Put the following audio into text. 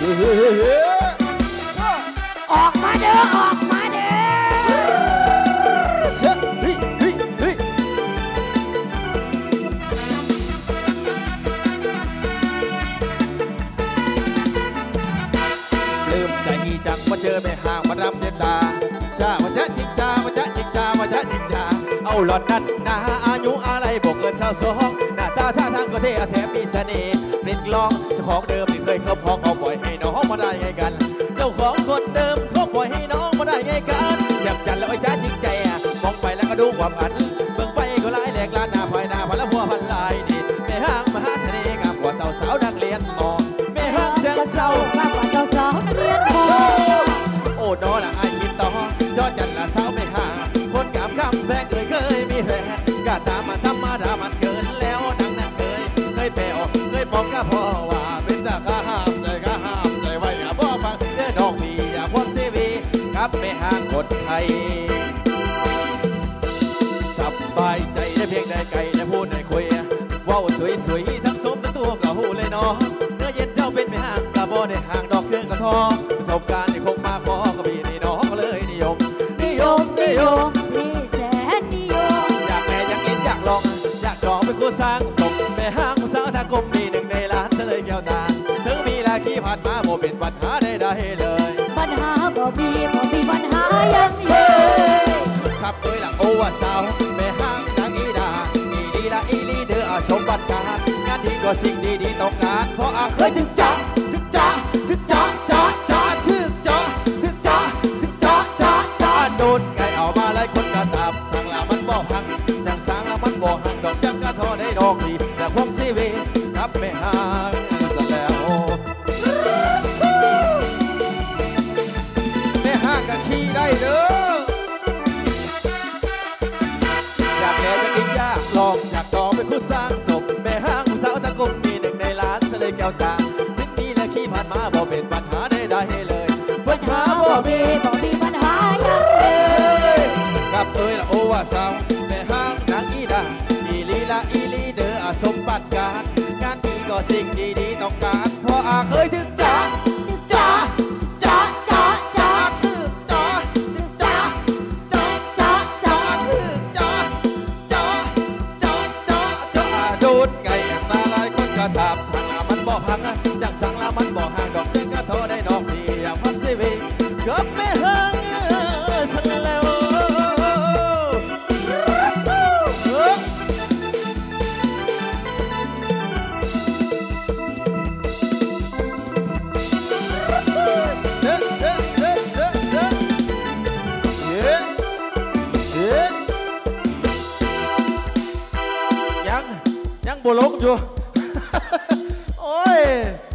ออกมาเด้อออกมาเด้อปลื้มใจจังมาเจอแม่ห่างมารับเดตาจ้ามาจ้าจิตจ้ามาจ้าจิตจ้ามาจ้าจิตจ้าเอาหลอดนั้นนาอายุอะไรบอกเกินสาวสอง มาได้ไงกัน เจ้าของคนเดิมเขาปล่อยให้น้องมาได้ไงกันจับจันแล้วไอ้จ้าจริงใจอะมองไปแล้วก็ดูความอันเบิ่งไปก็หลายแหลกลานหน้าภายหน้าพันละหัวพันลายนี่แม่ห้างมหาเสน่ห์งามกว่าสาวสาวๆนักเรียนมอแม่ห้างเจ้าเจ้ามากกว่าเจ้าสาวนักเรียนมโอ้นอละไอายคิดต่อจอจันละสาวับไม่ห่างคนไทยสบายใจได้เพียงได้ไกลได้พูดได้คุยว้าวสวยสวยๆทั้งสมทั้งตัวก็หูเลยเนาะเนื้อเย็นเจ้าเป็นไม่ห่างกระบ่ได้ห่างดอกเครื่องกระทอประสบการณ์ที่คงมาพอก็มีนี่น้องก็เลยนิยม นิยมนิยมพี่แสนนิยม อยากแม่อยากกินอยากลองอยากจองเป็นคู่สร้างสมแม่ห้างสาวทางกลมมีหนึ่งในล้านเฉลยแก้วตาถึงมีลาขี้ผ่านมาโมเป็นปัญหาใดๆเลย ก็สิ่งดีๆต้องการเพราะอาเคยถึงจัง แก้วตาถึงนี้และขี้ผ่านมาบ่เป็นปัญหาใดๆเลยปัญหาบ่มีบ่มีปัญหายังเยเอ้ยกับเอ้ยละโอว่าสาวแม่ห้างนางอีดาอีลีละอีลีเดออาสมบัติการงานดีก็สิ่งดีๆต้องการเพราะอาเคยถึงจ้าจ้าจ้าจ้าจ้าถึงจ้าถึงจ้าจ้าจ้าจ้าถึงจ้าจ้าจ้าจ้าจ้าโดนไก่มาหลายคนก็ตาม สั่งละมันบ่พังจังสั่งละมันบ่ห่างดอกเส้น ก็